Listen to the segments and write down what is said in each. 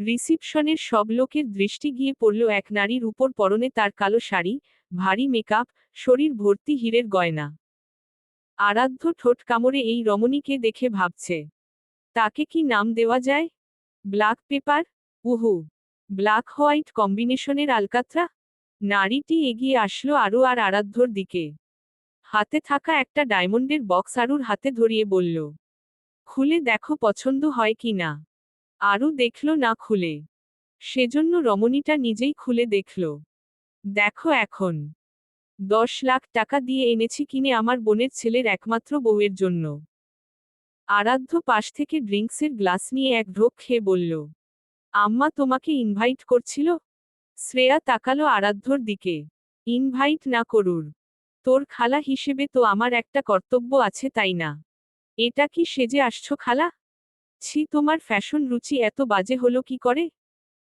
রিসিপশনের সব লোকের দৃষ্টি গিয়ে পড়ল এক নারীর উপর পরনে তার কালো শাড়ি, ভারী মেকআপ, শরীর ভর্তি হীরের গয়না। আরাধ্য ঠোঁট কামড়ে এই রমণীকে দেখে ভাবছে, তাকে কি নাম দেওয়া যায়? Black paper? উহু, ব্ল্যাক হোয়াইট কম্বিনেশনের আলকাত্রা? নারীটি এগিয়ে আসলো আরও আর আরাধ্যর দিকে। হাতে থাকা একটা ডায়মন্ডের বক্স আরুর হাতে ধরিয়ে বলল, খুলে দেখো পছন্দ হয় কি না? আরও দেখল না খুলে। সেজন্য রমণীটা নিজেই খুলে দেখল। দেখো এখন। দশ লাখ টাকা দিয়ে এনেছি কিনে আমার বোনের ছেলের একমাত্র বউয়ের জন্য। আরাধ্য পাশ থেকে ড্রিঙ্কসের গ্লাস নিয়ে এক ঢোক খেয়ে বলল, আম্মা তোমাকে ইনভাইট করছিল? শ্রেয়া তাকালো আরাধ্যর দিকে। ইনভাইট না করুর। তোর খালা হিসেবে তো আমার একটা কর্তব্য আছে তাই না? এটা কি সেজে আসছো খালা? ছি, তোমার ফ্যাশন রুচি এত বাজে হলো কি করে?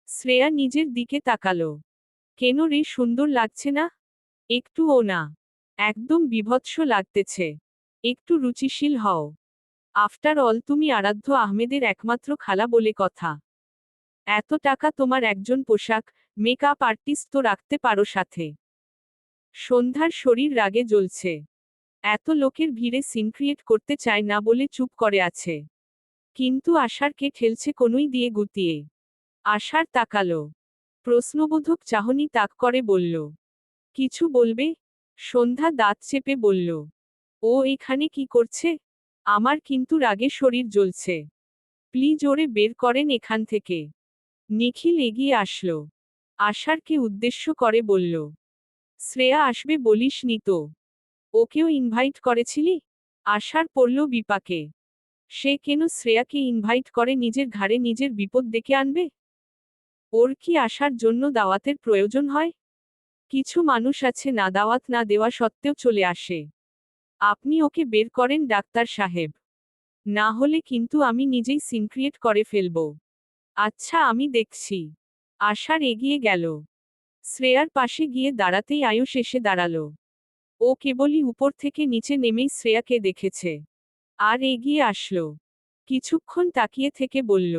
শ্রেয়া নিজের দিকে তাকালো। কেন রে, সুন্দর লাগছে না? একটুও না। একদম বিভৎস লাগতেছে। একটু রুচিশীল হও। আফটার অল, তুমি আরাধ্য আহমেদের একমাত্র খালা বলে কথা। এত টাকা তোমার একজন পোশাক, মেকআপ আর্টিস্ট তো রাখতে পারো সাথে। সন্ধ্যার শরীর রাগে জ্বলছে। এত লোকের ভিড়ে সিনক্রিয়েট করতে চায় না বলে চুপ করে আছে। কিন্তু আশারকে ঠেলছে কোনই দিয়ে গুতিয়ে আশার তাকালো। প্রশ্নবোধক চাহনি তাক করে বলল, কিছু বলবে? সন্ধ্যা দাঁত চেপে বলল, ও এখানে কি করছে? আমার কিন্তু রাগে শরীর জ্বলছে। প্লিজ ওরে বের করেন এখান থেকে নিখিল এগিয়ে আসলো। আশারকে উদ্দেশ্য করে বলল, শ্রেয়া আসবে বলিস নি তো। ওকেও ইনভাইট করেছিলি? আশার পড়ল বিপাকে। সে কেন শ্রেয়াকে ইনভাইট করে নিজের ঘাড়ে নিজের বিপদ ডেকে আনবে? ওর কি আসার জন্য দাওয়াতের প্রয়োজন হয়? কিছু মানুষ আছে না দাওয়াত না দেওয়া সত্ত্বেও চলে আসে। আপনি ওকে বের করেন ডাক্তার সাহেব। না হলে কিন্তু আমি নিজেই সিনক্রিয়েট করে ফেলব। আচ্ছা আমি দেখছি। আশার এগিয়ে গেল। শ্রেয়ার পাশে গিয়ে দাঁড়াতেই আয়ুষ এসে দাঁড়াল। ও কেবলই উপর থেকে নিচে নেমেই শ্রেয়াকে দেখেছে। আর এগিয়ে আসলো। কিছুক্ষণ তাকিয়ে থেকে বলল,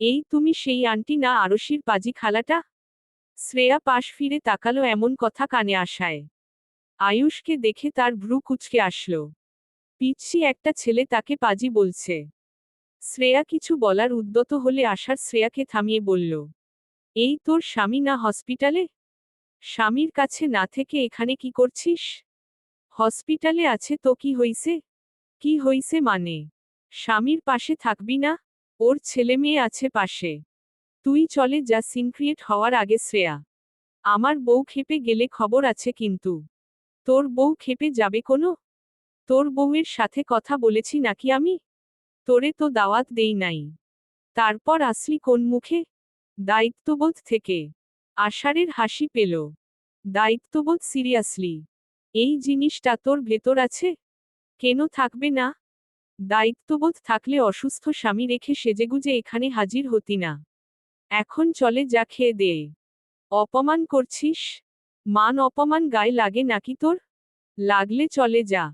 এই তুমি সেই আন্টি না আরশির পাজি খালাটা? শ্রেয়া পাশ ফিরে তাকালো এমন কথা কানে আসায়। আয়ুষকে দেখে তার ভ্রু কুচকে আসলো। পিচ্ছি একটা ছেলে তাকে পাজি বলছে। শ্রেয়া কিছু বলার উদ্যত হলে আশার শ্রেয়াকে থামিয়ে বলল, এই তোর স্বামী না হসপিটালে? স্বামীর কাছে না থেকে এখানে কি করছিস? হসপিটালে আছে তো কি হইছে? কি হইছে মানে? স্বামীর পাশে থাকবি না? ওর ছেলে মেয়ে আছে পাশে। তুই চলে যা সিনক্রিয়েট হওয়ার আগে শ্রেয়া। আমার বউ খেপে গেলে খবর আছে কিন্তু। তোর বউ খেপে যাবে কোনো? তোর বউয়ের সাথে কথা বলেছি নাকি আমি? তোরে তো দাওয়াত দেই নাই। তারপর আসলি কোন মুখে? দায়িত্ববোধ থেকে। আষাঢ়ের হাসি পেল। দায়িত্ববোধ সিরিয়াসলি। এই জিনিসটা তোর ভেতর আছে? কেন থাকবে না? দায়িত্ববোধ থাকলে অসুস্থ স্বামী রেখে সেজেগুজে এখানে হাজির হতি না। এখন চলে যা খেয়ে দে। অপমান করছিস? মান অপমান গায়ে লাগে নাকি তোর? লাগলে চলে যা।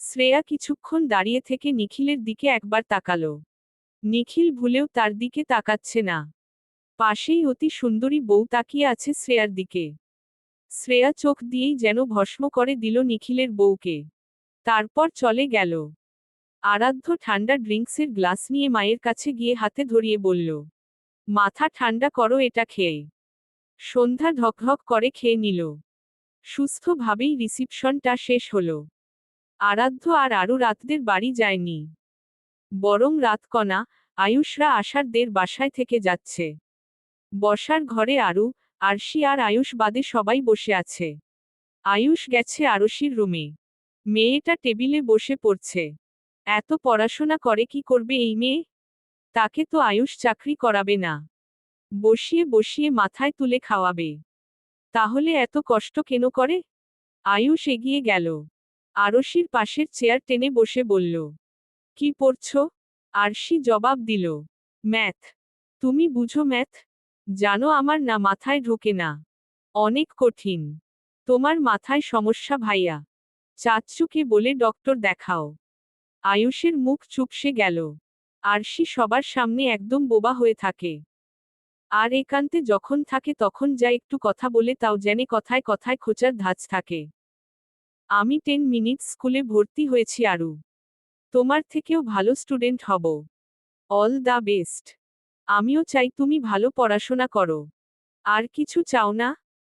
শ্রেয়া কিছুক্ষণ দাঁড়িয়ে থেকে নিখিলের দিকে একবার তাকালো। নিখিল ভুলেও তার দিকে তাকাচ্ছে না। পাশেই অতি সুন্দরী বউ তাকিয়ে আছে শ্রেয়ার দিকে। শ্রেয়া চোখ দিয়েই যেন ভস্ম করে দিল নিখিলের বউকে। তারপর চলে গেল। আরাধ্য ঠান্ডা ড্রিঙ্কসের গ্লাস নিয়ে মায়ের কাছে গিয়ে হাতে ধরিয়ে বলল, মাথা ঠান্ডা করো এটা খেয়ে। সন্ধ্যা ঢকঢক করে খেয়ে নিল। সুস্থভাবেই রিসিপশনটা শেষ হল। আরাধ্য আর আরও রাতদের বাড়ি যায়নি। বরং রাতকণা আয়ুষরা আশারদের বাসায় থেকে যাচ্ছে। বসার ঘরে আরু, আরশি আর আয়ুষ বাদে সবাই বসে আছে। আয়ুষ গেছে আরশির রুমে। মেয়েটা টেবিলে বসে পড়ছে। এত পড়াশোনা করে কি করবে এই মেয়ে? তাকে তো আয়ুষ চাকরি করাবে না। বসিয়ে বসিয়ে মাথায় তুলে খাওয়াবে। তাহলে এত কষ্ট কেন করে? আয়ুষ এগিয়ে গেল। আরশির পাশের চেয়ার টেনে বসে বলল, কি পড়ছ? আরশি জবাব দিল, ম্যাথ। তুমি বুঝো ম্যাথ? জানো আমার না মাথায় ঢোকে না। অনেক কঠিন। তোমার মাথায় সমস্যা ভাইয়া। চাচ্চুকে বলে ডক্টর দেখাও। আয়ুষের মুখ চুপসে গেল। আরশি সবার সামনে একদম বোবা হয়ে থাকে। আর একান্তে যখন থাকে তখন যা একটু কথা বলে তাও জেনে কথায় কথায় খোঁচার ধাঁচ থাকে। আমি টেন মিনিট স্কুলে ভর্তি হয়েছি আরু। তোমার থেকেও ভালো স্টুডেন্ট হব। All the best. আমিও চাই তুমি ভালো পড়াশোনা করো। আর কিছু চাও না?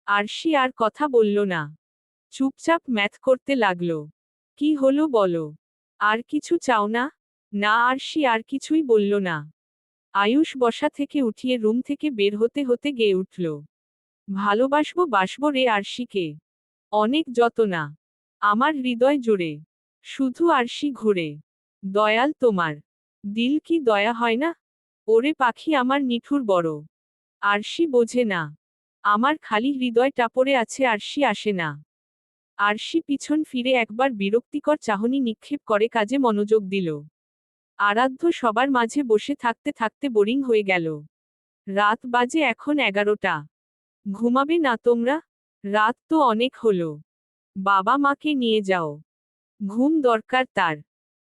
আরশি আর কথা বলল না। চুপচাপ ম্যাথ করতে লাগল। কি হলো বলো? আর কিছু চাও না? না আরশি আর কিছুই বলল না। আয়ুষ বসা থেকে উঠিয়ে রুম থেকে বের হতে হতে গেয়ে উঠল। ভালোবাসবো, বাসবো রে আরশিকে। অনেক যত না আমার হৃদয় জুড়ে। শুধু আরশি ঘুরে। দয়াল তোমার। দিল কি দয়া হয় না? ওরে পাখি আমার নিঠুর বড়। আরশি বোঝে না। আমার খালি হৃদয়টা পড়ে আছে, আরশি আসে না। আরশি পিছন ফিরে একবার বিরক্তিকর চাহনি নিক্ষেপ করে কাজে মনোযোগ দিল। আরাধ্য সবার মাঝে বসে থাকতে থাকতে বোরিং হয়ে গেল। রাত বাজে এখন এগারোটা। ঘুমাবে না তোমরা? রাত তো অনেক হলো। বাবা মাকে নিয়ে যাও। ঘুম দরকার তার।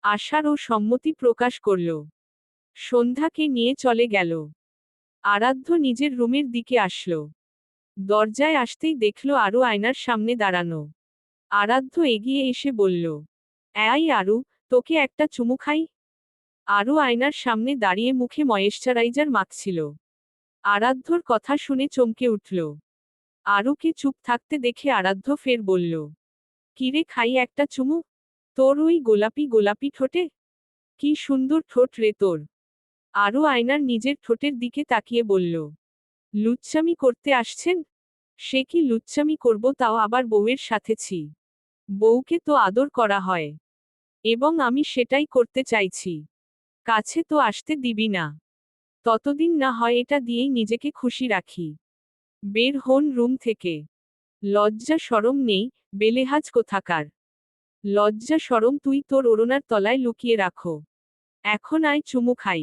আশার ও সম্মতি প্রকাশ করল। সন্ধ্যাকে নিয়ে চলে গেল। আরাধ্য নিজের রুমের দিকে আসলো। দরজায় আসতেই দেখল আরও আয়নার সামনে দাঁড়ানো। আরাধ্য এগিয়ে এসে বলল, এই আরু, তোকে একটা চুমু খাই? আরু আয়নার সামনে দাঁড়িয়ে মুখে ময়েশ্চারাইজার মাখছিল। আরাধ্যর কথা শুনে চমকে উঠল। আরুকে চুপ থাকতে দেখে আরাধ্য ফের বলল, কিরে খাই একটা চুমু? তোর ওই গোলাপি গোলাপি ঠোঁটে? কি সুন্দর ঠোঁট রে তোর। আরও আয়নার নিজের ঠোঁটের দিকে তাকিয়ে বলল, লুচ্চামি করতে আসছেন? সে কি লুচ্চামি করব তাও আবার বউয়ের সাথে ছি। বউকে তো আদর করা হয়। এবং আমি সেটাই করতে চাইছি। কাছে তো আসতে দিবি না। ততদিন না হয় এটা দিয়েই নিজেকে খুশি রাখি। বের হন রুম থেকে। লজ্জা সরম নেই, বেলেহাজ কোথাকার। লজ্জা সরম তুই তোর ওড়নার তলায় লুকিয়ে রাখো। এখন আয় চুমু খাই।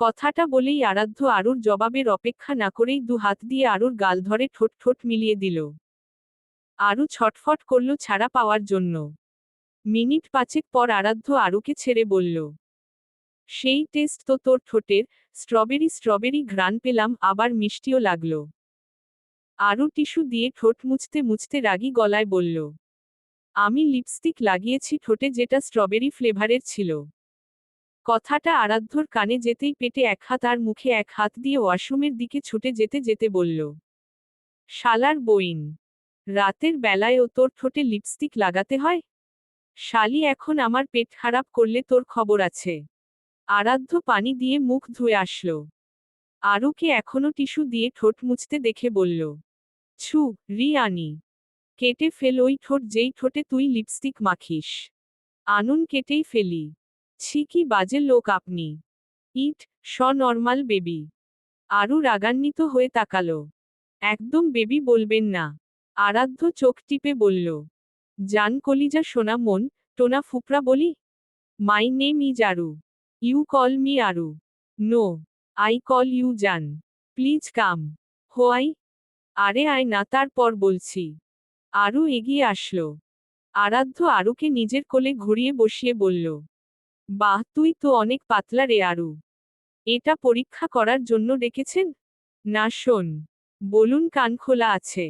কথাটা বলেই আরাধ্য আরুর জবাবের অপেক্ষা না করেই দু হাত দিয়ে আরুর গাল ধরে ঠোঁট ঠোঁট মিলিয়ে দিল। আরু ছটফট করল ছাড়া পাওয়ার জন্য। মিনিট পাঁচেক পর আরাধ্য আরুকে ছেড়ে বলল, সেই টেস্ট তো তোর ঠোঁটের, স্ট্রবেরি স্ট্রবেরি ঘ্রাণ পেলাম, আবার মিষ্টিও লাগল আরু টিস্যু দিয়ে ঠোঁট মুছতে মুছতে রাগী গলায় বলল, আমি লিপস্টিক লাগিয়েছি ঠোঁটে যেটা স্ট্রবেরি ফ্লেভারের ছিল। কথাটা আরাধ্যর কানে যেতেই পেটে এক হাত আর মুখে এক হাত দিয়ে ওয়াশরুমের দিকে ছুটে যেতে যেতে বলল, শালার বইন, রাতের বেলায়ও তোর ঠোঁটে লিপস্টিক লাগাতে হয়? শালি এখন আমার পেট খারাপ করলে তোর খবর আছে। আরাধ্য পানি দিয়ে মুখ ধুয়ে আসলো। আরুকে এখনও টিস্যু দিয়ে ঠোঁট মুছতে দেখে বলল, ছু রি আনি কেটে ফেল ওই ঠোঁট যেই ঠোঁটে তুই লিপস্টিক মাখিস। আনুন কেটেই ফেলি। ছি কি বাজে লোক আপনি। It's normal baby. আরু রাগান্বিত হয়ে তাকালো। একদম বেবি বলবেন না। আরাধ্য চোখ টিপে বলল, জান কলিজা সোনা মন, টোনা ফুপরা বলি? My name is Aru. You call me Aru. No, I call you জান। Please come. হোয়াই? আরে আয় না, তারপর বলছি। আরু এগিয়ে আসলো। আরাধ্য আরুকে নিজের কোলে ঘুরিয়ে বসিয়ে বলল বাহ, তুই তো অনেক পাতলা রে আরু। এটা পরীক্ষা করার জন্য ডেকেছেন? না, শোন। বলুন, কান খোলা আছে।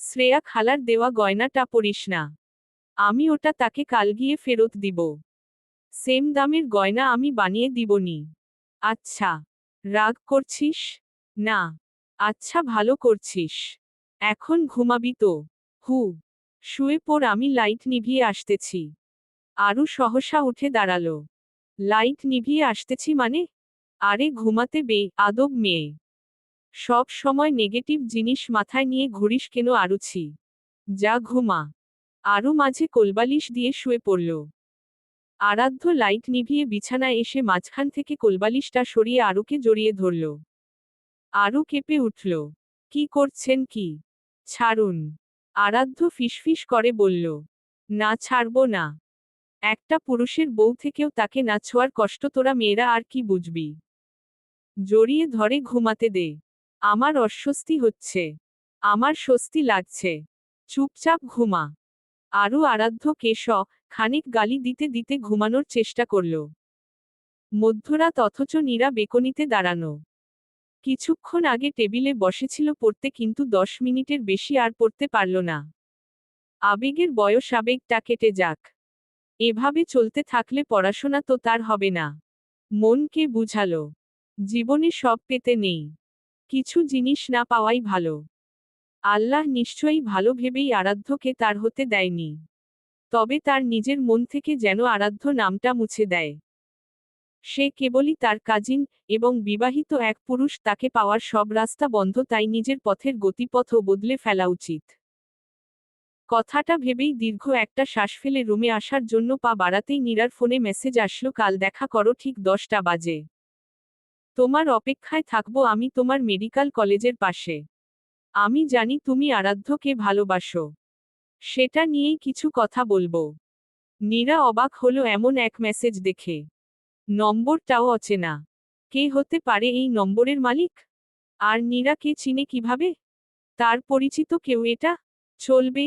শ্রেয়া খালার দেওয়া গয়নাটা পরিস না। আমি ওটা তাকে কাল গিয়ে ফেরত দিব। সেম দামের গয়না আমি বানিয়ে দিবনি। আচ্ছা। রাগ করছিস? না। আচ্ছা ভালো করছিস। এখন ঘুমাবি তো। হু। শুয়ে পর আমি লাইট নিভিয়ে আসতেছি। আরু সহসা উঠে দাঁড়াল। লাইট নিভিয়ে আসতেছি মানে? আরে ঘুমাতে বে, আদব মেয়ে। সব সময় নেগেটিভ জিনিস মাথায় নিয়ে ঘুরিস কেন আরুছি যা ঘুমা। আরু মাঝে কোলবালিশ দিয়ে শুয়ে পড়ল। আরাধ্য লাইট নিভিয়ে বিছানায় এসে মাঝখান থেকে কোলবালিশটা সরিয়ে আরুকে জড়িয়ে ধরল। আরু কেঁপে উঠল। কি করছেন কি? ছাড়ুন। আরাধ্য ফিসফিস করে বলল। না, ছাড়ব না। একটা পুরুষের বউ থেকেও তাকে না ছোঁয়ার কষ্ট তোরা মেয়েরা আর কি বুঝবি? জড়িয়ে ধরে ঘুমাতে দে। আমার অস্বস্তি হচ্ছে। আমার স্বস্তি লাগছে। চুপচাপ ঘুমা। আরও আরাধ্য কেশ খানিক গালি দিতে দিতে ঘুমানোর চেষ্টা করল। মধ্যরাত অথচ নীরা বেকনিতে দাঁড়ানো। কিছুক্ষণ আগে টেবিলে বসেছিল পড়তে কিন্তু দশ মিনিটের বেশি আর পড়তে পারল না। আবেগের বয়স আবেগটা কেটে যাক। এভাবে চলতে থাকলে পড়াশোনা তো তার হবে না। মনকে বুঝালো। জীবনে সব পেতে নেই। কিছু জিনিস না পাওয়াই ভালো। আল্লাহ নিশ্চয়ই ভালো ভেবেই আরাধ্যকে তার হতে দেয়নি। তবে তার নিজের মন থেকে যেন আরাধ্য নামটা মুছে দেয়। সে কেবলই তার কাজিন এবং বিবাহিত এক পুরুষ তাকে পাওয়ার সব রাস্তা বন্ধ তাই নিজের পথের গতিপথও বদলে ফেলা উচিত। কথাটা ভেবেই দীর্ঘ একটা শ্বাস ফেলে রুমে আসার জন্য পা বাড়াতেই নীরার ফোনে মেসেজ আসলো, কাল দেখা করো, ঠিক দশটা বাজে। তোমার অপেক্ষায় থাকব আমি তোমার মেডিকেল কলেজের পাশে। আমি জানি তুমি আরাধ্যকে ভালোবাসো। সেটা নিয়েই কিছু কথা বলব। নীরা অবাক হলো এমন এক মেসেজ দেখে। নম্বরটাও অচেনা। কে হতে পারে এই নম্বরের মালিক? আর নীরা কে চিনে কীভাবে? তার পরিচিত কেউ এটা? চলবে?